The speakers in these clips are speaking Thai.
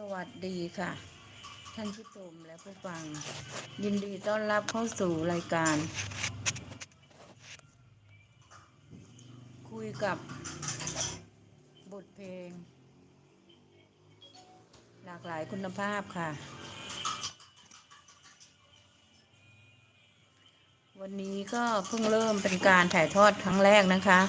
สวัสดีค่ะ ท่านผู้ชมและผู้ฟัง ยินดีต้อนรับเข้าสู่รายการ คุยกับบทเพลง หลากหลายคุณภาพค่ะ วันนี้ก็เพิ่งเริ่มเป็นการถ่ายทอดครั้งแรกนะคะ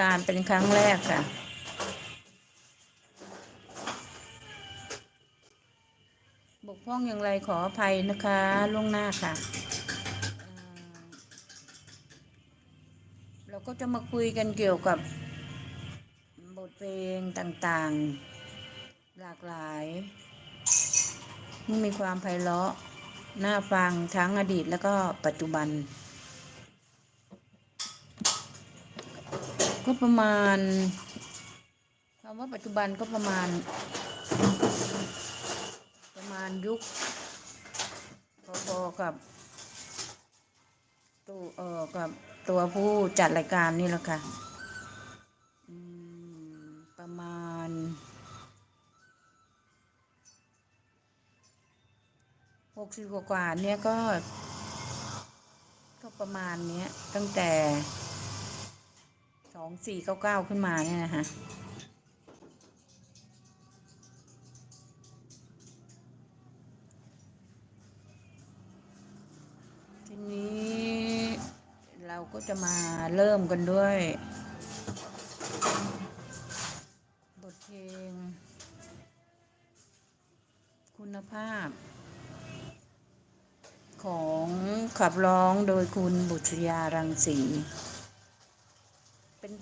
การเป็นครั้งแรกค่ะ บกพร่องอย่างไรขออภัยนะคะล่วงหน้าค่ะ เราก็จะมาคุยกันเกี่ยวกับบทเพลงต่างๆ หลากหลายที่มีความไพเราะน่าฟังทั้งอดีตแล้วก็ปัจจุบัน ประมาณคำว่าปัจจุบันก็ประมาณ ประมาณยุคพอๆกับตัวเออกับตัวผู้จัดรายการนี่แหละค่ะประมาณหกสิบกว่าเนี่ยก็ ก็ประมาณเนี้ยตั้งแต่ องสี่เก้าเก้าขึ้นมาเนี่ยนะคะทีนี้เราก็จะมาเริ่มกันด้วย บทเพลง คุณภาพ ของขับร้องโดยคุณบุตรยารังสี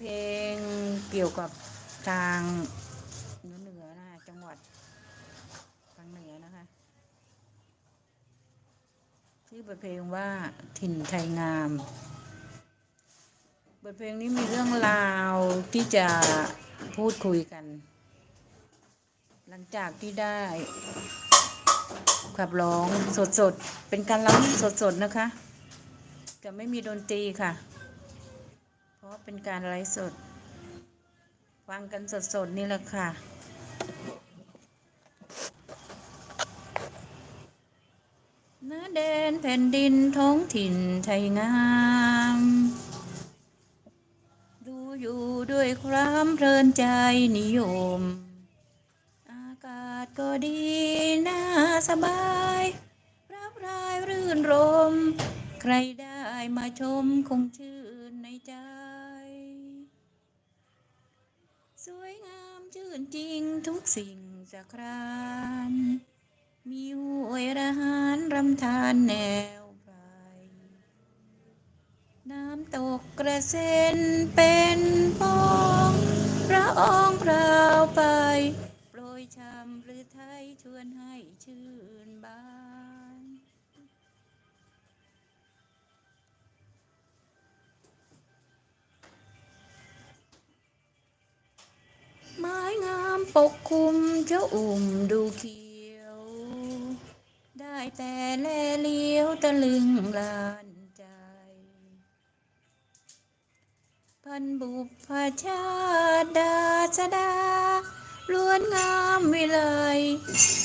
เพลงเกี่ยวกับทางเหนือเหนือๆนะจังหวัดทางเหนือนะคะชื่อบทเพลงว่าถิ่นไทยงามบทเพลงนี้มีเรื่องราวที่จะพูดคุยกัน หลังจากที่ได้ขับร้องสดๆ เป็นการร้องสดๆ นะคะ จะไม่มีดนตรีค่ะ เพราะเป็นการไลฟ์สด ฟังกันสดๆนี่แหละค่ะ น้าแดนแผ่นดินท้องถิ่นไทยงาม ดูอยู่ด้วยความเพลินใจนิยม อากาศก็ดีน่าสบายรับรายรื่นรม ใครได้มาชมคงชื่น สิ่งสะครานมีห้วยระหารรำธารแนวไพรน้ำตกกระเซ็นเป็นฟองพระอองพราวไป โปรยชำหรือไทยชวนให้ชื่นบาน ปกคลุมเจ้าอุ่มดูเขียว ได้แต่แลเลี้ยวตะลึงลานใจ พันบุพชาติดาสดาล้วนงามวิไล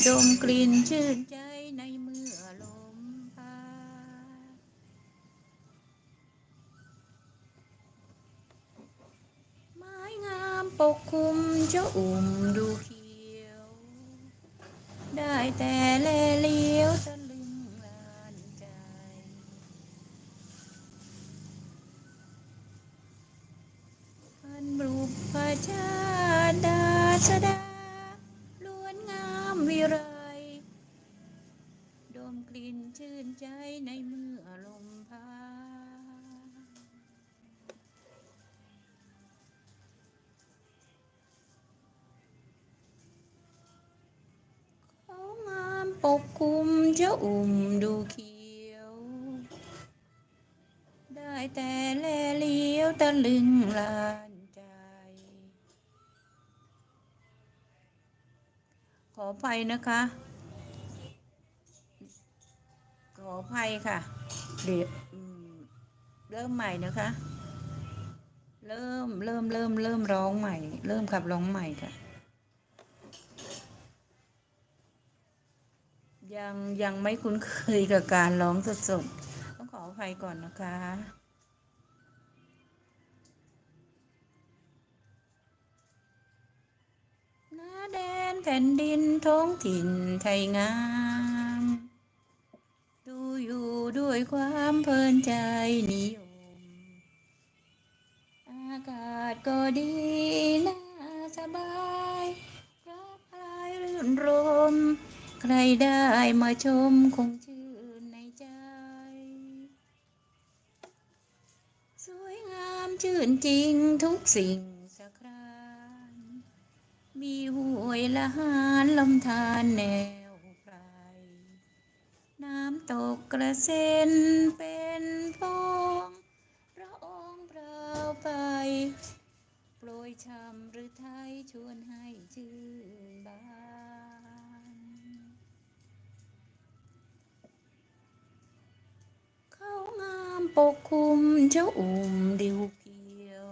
ดมกลิ่นชื่นใจ ปกคลุมเจ้าอุ่มดูเขียว ได้แต่แลเลี้ยวตะลึงลานใจ พันบรูปพระชาดาสดา กคลุมเจ้าอุ่มดูเขียว ได้แต่แลเลี้ยวตะลึงลานใจ ขออภัยนะคะ ขออภัยค่ะ เดี๋ยวเริ่มใหม่นะคะ เริ่มเริ่มเริ่มเริ่มร้องใหม่ เริ่มขับร้องใหม่ค่ะ ยังยังไม่คุ้นเคยกับการร้องสดๆ ต้องขออภัยก่อนนะคะ หน้าแดนแผ่นดินท้องถิ่นไทยงาม ดูอยู่ด้วยความเพลินใจนิยม อากาศก็ดีน่าสบายรับพลายรื่นรม ใครได้มาชมคงชื่นในใจ สวยงามชื่นจริงทุกสิ่งสะครานมีห้วยละหานลำธารแนวไพรน้ำตกกระเซ็นเป็น ปกคลุมเจ้าอุ่มดิวเขียว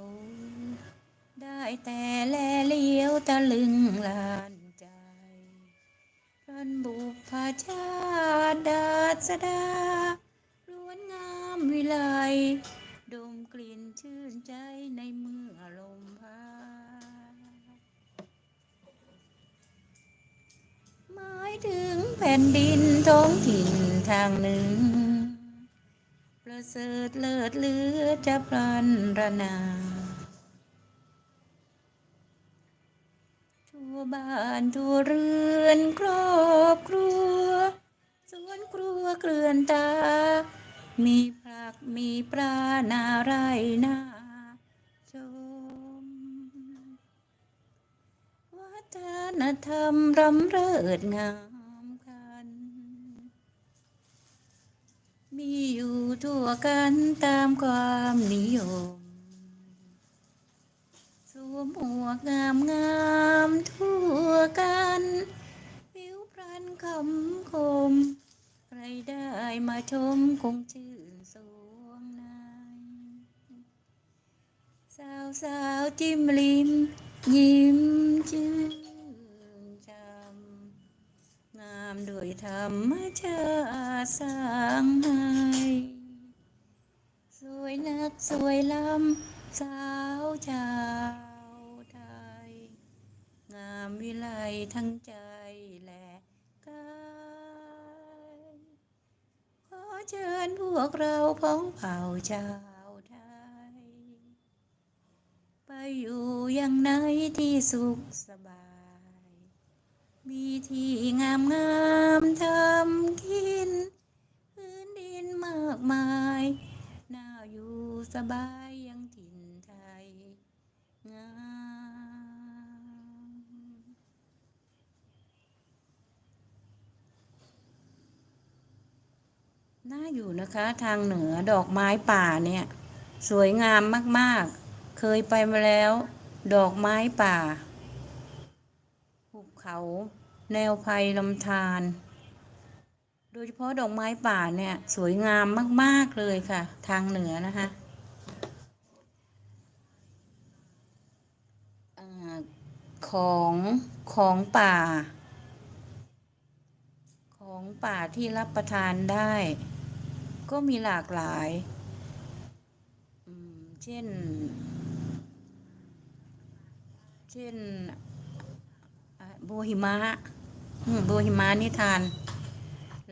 ได้แต่แลเลี้ยวตะลึงลานใจรันบุพชาดาสดาล้วนงามวิไลดมกลิ่นชื่นใจในเมื่อลมพัดหมายถึงแผ่นดินท้องถิ่นทางหนึ่ง ประเสริฐเลิศเลือจะพลันระนาทั่วบ้านทั่วเรือนครอบครัว สวนครัวเกลื่อนตา มีผักมีปลานาไรนาชม วัฒนธรรมรำเริดงามคัน มีอยู่ ทั่วกันตามความนิยม สวมหมวกงามงามทั่วกันผิวพรรณคำคม ใครได้มาชมคงชื่นสวงในสาวสาวจิ้มลิม ยิ้มชื่นจำงามโดวยธรรมชาติสร้างให้ วยนักสวยล้ำสาวชาวไทย งามวิไลทั้งใจและกายขอเชิญพวกเราพ้องเผ่าชาวไทย ไปอยู่อย่างไหนที่สุขสบาย มีที่งามงามทำกิน พื้นดินมากมาย อยู่สบายยังถิ่นไทยงามน่าอยู่นะคะทางเหนือดอกไม้ป่าเนี่ย สวยงามมากๆ เคยไปมาแล้ว ดอกไม้ป่า หุบเขา แนวไพรลำธาร โดยเฉพาะดอกไม้ป่าเนี่ยสวยงามมากๆเลยค่ะ ทางเหนือนะคะอของของป่า ของป่าที่รับประทานได้ ก็มีหลากหลาย เช่น เช่นอะโบวหิมะอืมโบวหิมะนี่ทาน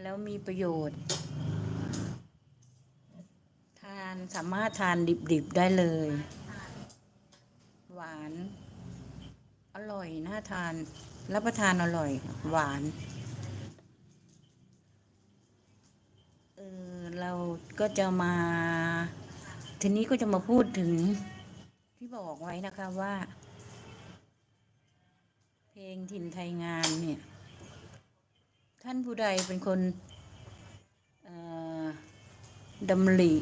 แล้วมีประโยชน์ ทานสามารถทานดิบๆได้เลย หวาน อร่อยน่าทาน รับประทานอร่อย หวานเออเราก็จะมา ทีนี้ก็จะมาพูดถึงที่บอกไว้นะคะว่า เพลงถิ่นไทยงามเนี่ย ท่านผู้ใดเป็นคนดำริ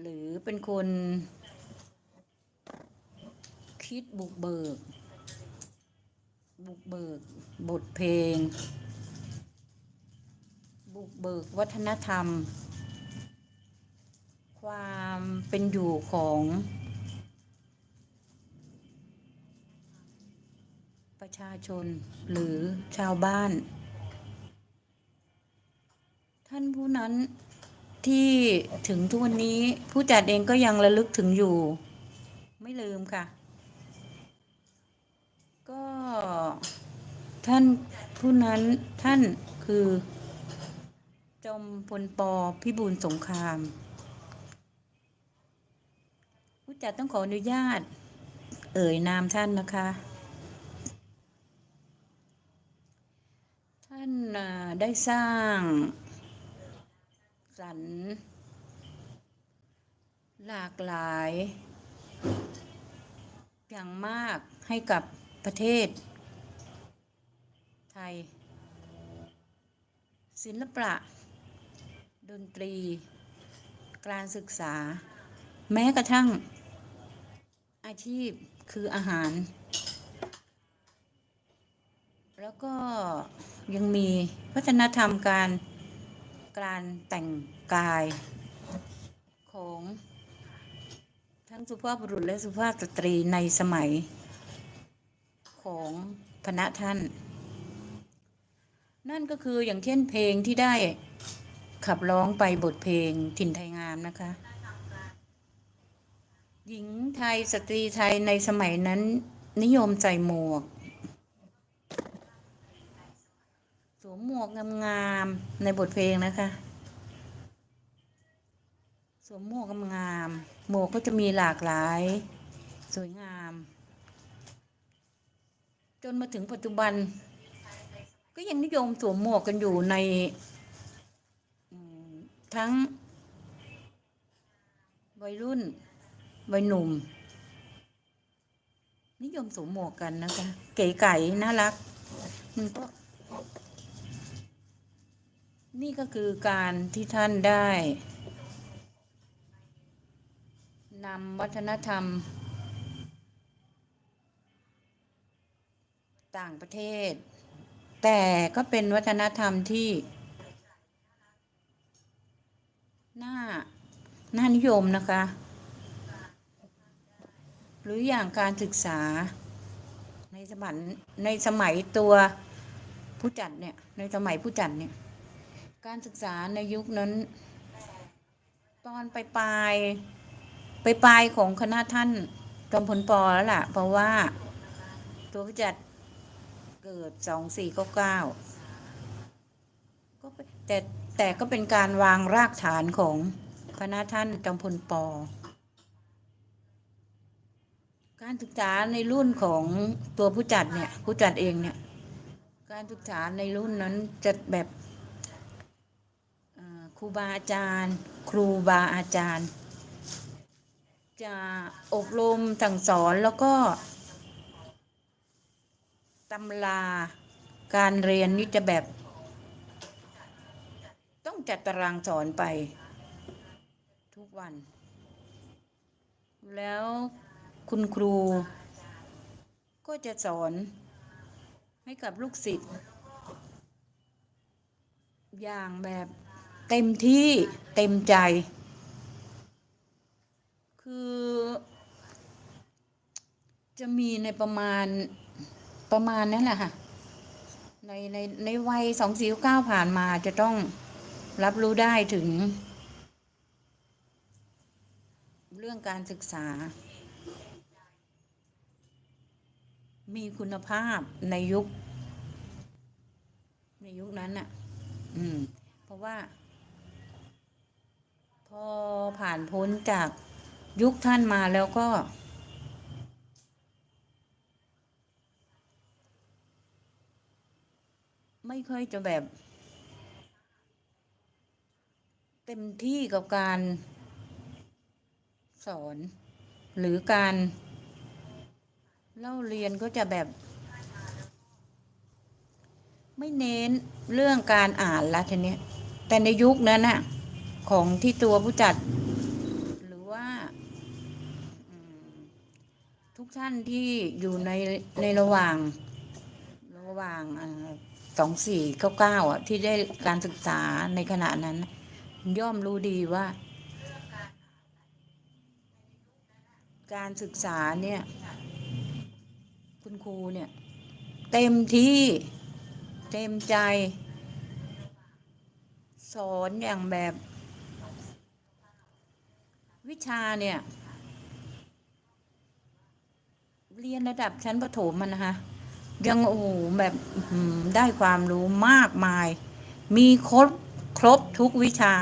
หรือเป็นคนคิดบุกเบิก บุกเบิกบทเพลง บุกเบิกวัฒนธรรม ความเป็นอยู่ของ ชาชนหรือชาวบ้าน ท่านผู้นั้นที่ถึงทุกวันนี้ผู้จัดเองก็ยังระลึกถึงอยู่ ไม่ลืมค่ะ ก็ท่านผู้นั้นท่านคือจอมพลปอพิบูลสงคราม ผู้จัดต้องขออนุญาต เอ่ยนามท่านนะคะ ท่านน่ะ ได้สร้างสรรหลากหลาย อย่างมากให้กับประเทศ ไทย ศิลปะ ดนตรี การศึกษา แม้กระทั่งอาชีพคืออาหาร แล้วก็ ยังมีวัฒนธรรมการการแต่งกายของทั้งสุภาพบุรุษและสุภาพสตรีในสมัยของคณะท่าน นั่นก็คืออย่างเช่นเพลงที่ได้ขับร้องไปบทเพลงถิ่นไทยงามนะคะ หญิงไทยสตรีไทยในสมัยนั้นนิยมใส่หมวก ส วมหมวกงามๆในบทเพลงนะคะ สวมหมวกงามๆหมวกก็จะมีหลากหลาย สวยงาม จนมาถึงปัจจุบัน ก็ยังนิยมสวมหมวกกันอยู่ในทั้งวัยรุ่นวัยหนุ่ม นิยมสวมหมวกกันนะคะ เก๋ไก๋น่ารักมันก็ นี่ก็คือการที่ท่านได้นำวัฒนธรรม ต่างประเทศ แต่ก็เป็นวัฒนธรรมที่ น่า น่านิยมนะคะ หรืออย่างการศึกษาในสมัยในสมัยตัวผู้จัดเนี่ย ในสมัยผู้จัดเนี่ย การศึกษาในยุคนั้น ตอนปลายปลายปปลายของคณะท่านกำพลปอแล้วล่ะ เพราะว่าตัวผู้จัดเกิดสองสี่เก้าเก้าก็แต่แต่ก็เป็นการวางรากฐานของคณะท่านจอมพลปอ การศึกษาในรุ่นของตัวผู้จัดเนี่ย ผู้จัดเองเนี่ย การศึกษาในรุ่นนั้นจะแบบ รูบาอาจารย์ ครูบาอาจารย์ จะอบรมสั่งสอนแล้วก็ตำราการเรียนนี่จะแบบ ต้องจัดตารางสอนไป ทุกวัน แล้วคุณครู ก็จะสอนให้กับลูกศิษย์อย่างแบบ เต็มที่เต็มใจ คือ จะมีในประมาณประมาณนั้นแหละค่ะ ในในในวัยสองสี่เก้าผ่านมาจะต้องรับรู้ได้ถึง เรื่องการศึกษา มีคุณภาพในยุค ในยุคนั้นน่ะ อืม เพราะว่า พอผ่านพ้นจากยุคท่านมาแล้วก็ ไม่ค่อยจะแบบ เต็มที่กับการสอน หรือการเล่าเรียนก็จะแบบ ไม่เน้นเรื่องการอ่านละทีนี้แต่ในยุคนั้นน่ะ ของที่ตัวผู้จัด หรือว่าทุกท่านที่อยู่ในในระหว่าง ระหว่างสองสี่เก้าเก้าอะ ที่ได้การศึกษาในขณะนั้น ย่อมรู้ดีว่า การศึกษาเนี่ย คุณครูเนี่ย เต็มที่เต็มใจ สอนอย่างแบบ วิชาเนี่ย เรียนระดับชั้นประถมมันนะคะยังโอ้โหแบบได้ความรู้มากมาย มีครบครบทุกวิชา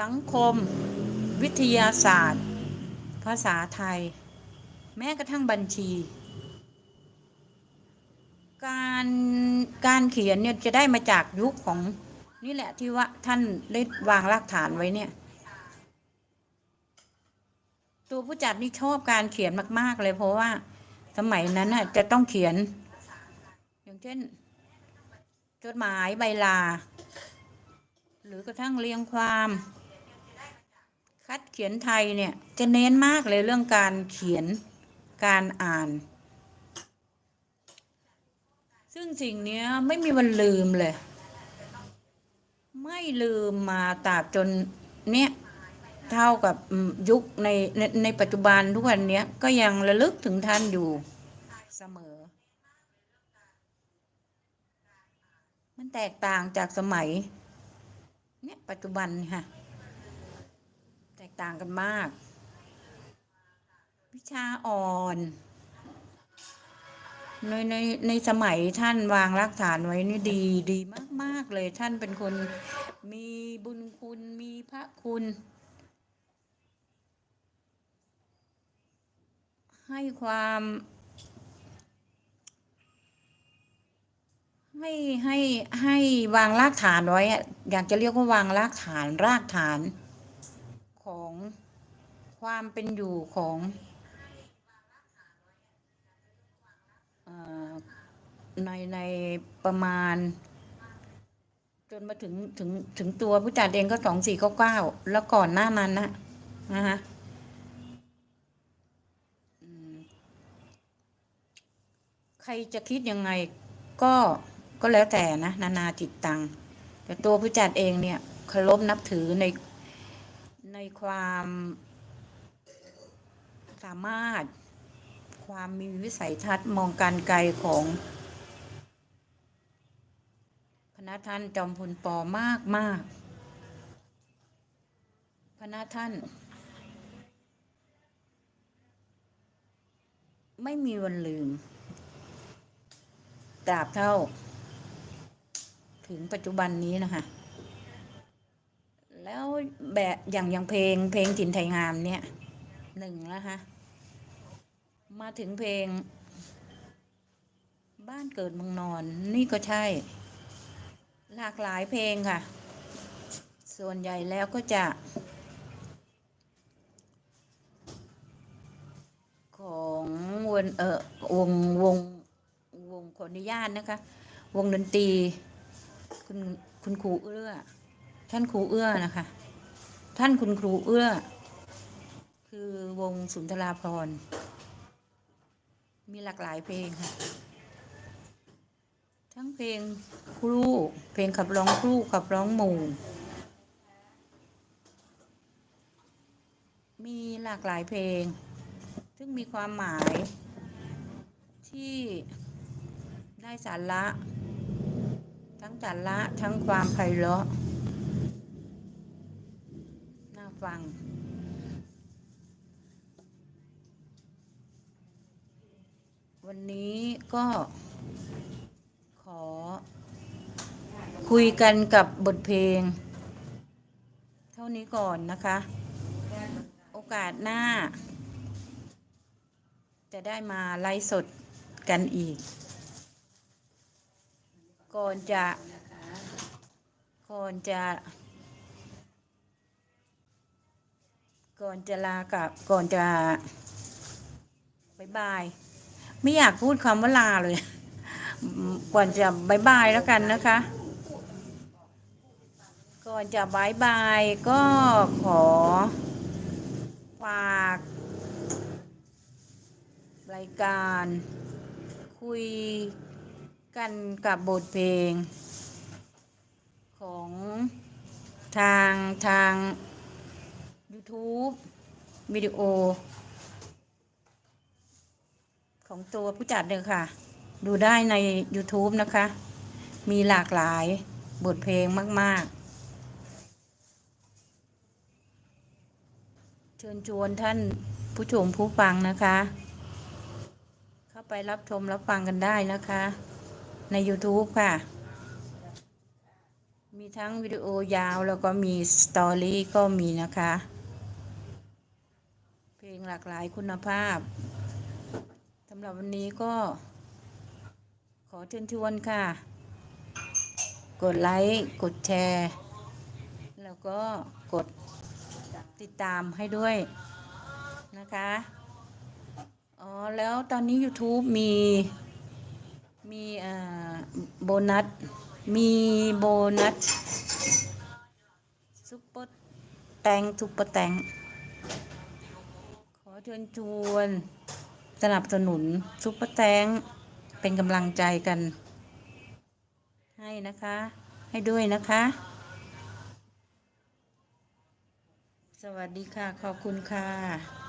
สังคม วิทยาศาสตร์ ภาษาไทย แม้กระทั่งบัญชี การการเขียนเนี่ยจะได้มาจากยุคของ นี่แหละที่ว่าท่านได้วางรากฐานไว้เนี่ย ตัวผู้จัดนี่ชอบการเขียนมาก ๆ เลย เพราะว่าสมัยนั้นน่ะ จะต้องเขียน อย่างเช่น จดหมายใบลา หรือกระทั่งเรียงความ คัดเขียนไทยเนี่ย จะเน้นมากเลยเรื่องการเขียนการอ่าน ซึ่งสิ่งนี้ไม่มีวันลืมเลย ไม่ลืมมาตราบจนเนี้ยเท่ากับยุคในในในปัจจุบันทุกวันเนี้ยก็ยังระลึกถึงท่านอยู่เสมอ มันแตกต่างจากสมัย เนี่ยปัจจุบันค่ะ แตกต่างกันมาก วิชาอ่อน ในในในสมัยท่านวางรากฐานไว้นี่ดีดีมาก ๆ เลยท่านเป็นคนมีบุญคุณมีพระคุณ ให้ความให้ให้ให้วางรากฐานไว้อยากจะเรียกว่าวางรากฐานรากฐานของความเป็นอยู่ของ ในในประมาณ จนมาถึงถึงถึงตัวผู้จัดเองก็สองสี่เก้าเก้าแล้วก่อนหน้านั้นนะนะฮะใครจะคิดยังไงก็ก็แล้วแต่นะ นานาจิตตัง แต่ตัวผู้จัดเองเนี่ยเคารพนับถือในในความสามารถ ความมีวิสัยทัศน์มองการไกลของพระท่านจอมพลปอมากมากพระท่าน ไม่มีวันลืมตราบเท่า ถึงปัจจุบันนี้นะคะ แล้วแบบอย่างอย่างเพลงเพลงถิ่นไทยงามเนี่ยหนึ่งแล้วฮะ มาถึงเพลง บ้านเกิดเมืองนอนนี่ก็ใช่ หลากหลายเพลงค่ะ ส่วนใหญ่แล้วก็จะ ของวงเออวงวงวงขออนุญาตนะคะ วงดนตรี คุณคุณครูเอื้อ ท่านครูเอื้อนะคะ ท่านคุณครูเอื้อ คือวงสุนทราพรณ์ มีหลากหลายเพลงค่ะ ทั้งเพลงครูเพลงขับร้องครูขับร้องหมู่ มีหลากหลายเพลง ซึ่งมีความหมาย ที่ได้สาระทั้งสาระทั้งความไพเราะน่าฟัง วันนี้ก็ขอ คุยกันกับบทเพลง เท่านี้ก่อนนะคะ โอกาสหน้า จะได้มาไลฟ์สดกันอีก ก่อนจะ ก่อนจะ ก่อนจะลากับก่อนจะบายบาย ไม่อยากพูดคำว่าลาเลย ก่อนจะบายบายแล้วกันนะคะ ก่อนจะบายบายก็ขอฝากรายการ คุยกันกับบทเพลง ของทางทาง YouTube วิดีโอ ของตัวผู้จัดเลยค่ะ ดูได้ใน YouTube นะคะ มีหลากหลายบทเพลงมาก ๆ เชิญชวนท่านผู้ชมผู้ฟังนะคะ เข้าไปรับชมรับฟังกันได้นะคะ ใน YouTube ค่ะ มีทั้งวิดีโอยาวแล้วก็มีสตอรี่ก็มีนะคะ เพลงหลากหลายคุณภาพ หรับวันนี้ก็ ขอเชิญชวนค่ะ กดไลค์กดแชร์ แล้วก็กดติดตามให้ด้วยนะคะ อ๋อ แล้วตอนนี้ YouTube มี มีอ่าโบนัส มีโบนัสซุปเปอร์แตงซุปเปอร์แตงขอเชิญชวน สนับสนุนซุปเปอร์แตงเป็นกำลังใจกัน ให้นะคะ ให้ด้วยนะคะ สวัสดีค่ะ ขอบคุณค่ะ